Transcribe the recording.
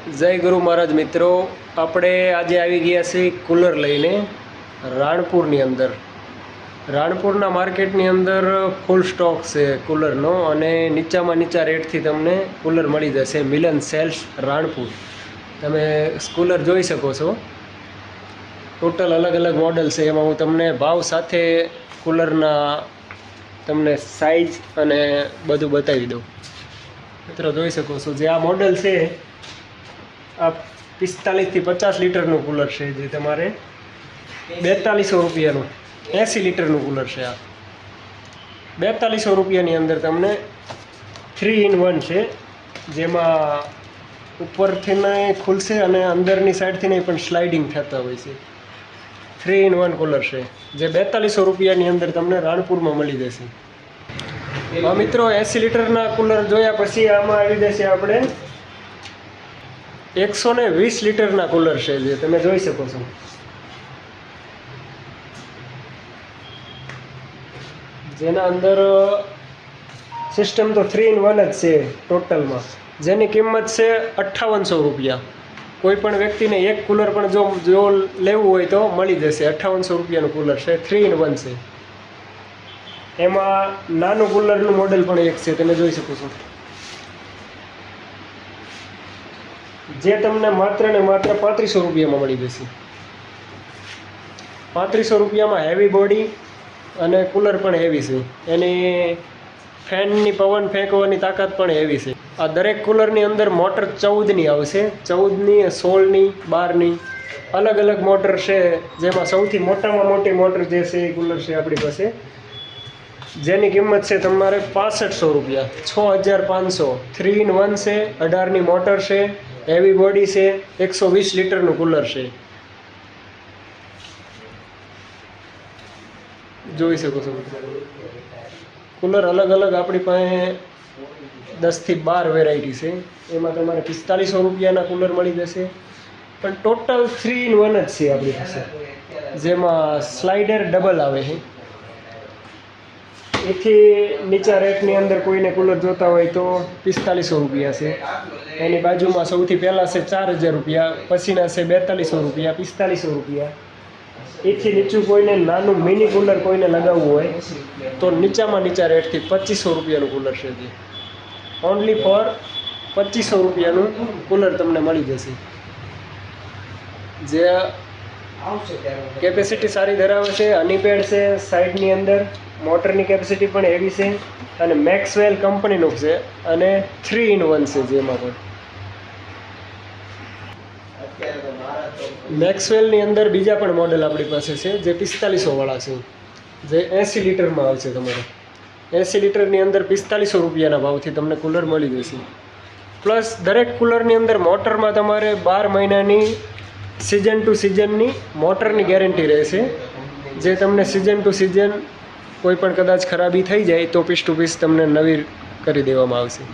જય ગુરુ મહારાજ મિત્રો. આપણે આજે આવી ગયા છીએ કુલર લઈને રાણપુરની અંદર. રાણપુરના માર્કેટની અંદર ફૂલ સ્ટોક છે કુલરનો અને નીચામાં નીચા રેટથી તમને કુલર મળી જશે. મિલન સેલ્સ રાણપુર. તમે કુલર જોઈ શકો છો. ટોટલ અલગ અલગ મોડલ છે. એમાં હું તમને ભાવ સાથે કુલરના તમને સાઇઝ અને બધું બતાવી દઉં. મિત્રો જોઈ શકો છો. જે આ મોડલ છે આ પિસ્તાલીસથી પચાસ લીટરનું કુલર છે જે તમારે બેતાલીસો રૂપિયાનું, એંસી લીટરનું કુલર છે આ. બેતાલીસો રૂપિયાની અંદર તમને થ્રી ઇન વન છે, જેમાં ઉપરથી ખુલશે અને અંદરની સાઈડથી પણ સ્લાઇડિંગ થતા હોય છે. થ્રી ઇન વન કુલર છે, જે બેતાલીસો રૂપિયાની અંદર તમને રાણપુરમાં મળી જશે. મિત્રો એંસી લીટરના કુલર જોયા પછી આમાં આવી જશે આપણે એકસો ને વીસ લીટરના કુલર છે જે તમે જોઈ શકો છો. જેના અંદર સિસ્ટમ તો થ્રી ઇન વન જ છે ટોટલમાં જેની કિંમત છે અઠ્ઠાવનસો રૂપિયા. કોઈ પણ વ્યક્તિને એક કુલર પણ જો જો લેવું હોય તો મળી જશે. અઠ્ઠાવનસો રૂપિયાનું કુલર છે થ્રી ઇન વન છે. એમાં નાનું કુલરનું મોડેલ પણ એક છે, તમે જોઈ શકો છો. જે તમને માત્ર ને માત્ર પાંત્રીસો રૂપિયામાં મળી જશે. પાંત્રીસો રૂપિયામાં હેવી બોડી અને કુલર પણ હેવી છે. એની ફેનની પવન ફેંકવાની તાકાત પણ હેવી છે. આ દરેક કુલરની અંદર મોટર ચૌદની આવશે. ચૌદની, સોળની, બારની અલગ અલગ મોટર છે. જેમાં સૌથી મોટામાં મોટી મોટર જે છે એ કુલર છે આપણી પાસે. જેની કિંમત છે તમારે પાસઠસો રૂપિયા. છ હજાર પાંચસો. થ્રી ઇન વન છે. અઢારની મોટર છે. હેવી બોડી છે, એકસો વીસ લીટરનું કુલર છે. જોઈ શકો છો કુલર અલગ અલગ આપણી પાસે દસથી બાર વેરાયટી છે. એમાં તમારે પિસ્તાલીસો રૂપિયાના કુલર મળી જશે. પણ ટોટલ થ્રી ઇન વન જ છે આપણી પાસે. જેમાં સ્લાઇડર ડબલ આવે છે. એથી નીચા રેટની અંદર કોઈને કુલર જોતા હોય તો પિસ્તાલીસો રૂપિયા છે. એની બાજુમાં સૌથી પહેલાં છે ચાર હજાર રૂપિયા, પછીના છે બેતાલીસો રૂપિયા, પિસ્તાલીસો રૂપિયા. એથી નીચું કોઈને નાનું મિની કુલર કોઈને લગાવવું હોય તો નીચામાં નીચા રેટથી પચીસો રૂપિયાનું કુલર છે જે ઓનલી ફોર પચીસો રૂપિયાનું કુલર તમને મળી જશે. જે કેપેસિટી સારી ધરાવે છે હનીપેડ છે, સાઈડની અંદર. મોટરની કેપેસિટી પણ એવી છે અને મેક્સવેલ કંપનીનું છે અને થ્રી ઇન વન છે જેમાં પણ. મેક્સવેલની અંદર બીજા પણ મોડેલ આપણી પાસે છે, જે પિસ્તાલીસો વાળા છે, જે એંસી લીટરમાં આવશે તમારે. એંસી લીટરની અંદર પિસ્તાલીસો રૂપિયાના ભાવથી તમને કુલર મળી જશે. પ્લસ દરેક કુલરની અંદર મોટરમાં તમારે બાર મહિનાની સિઝન ટુ સિઝનની મોટરની ગેરંટી રહેશે, જે તમને સિઝન ટુ સિઝન કોઈ પણ કદાચ ખરાબી થઈ જાય તો પીસ ટુ પીસ તમને નવી કરી દેવામાં આવશે.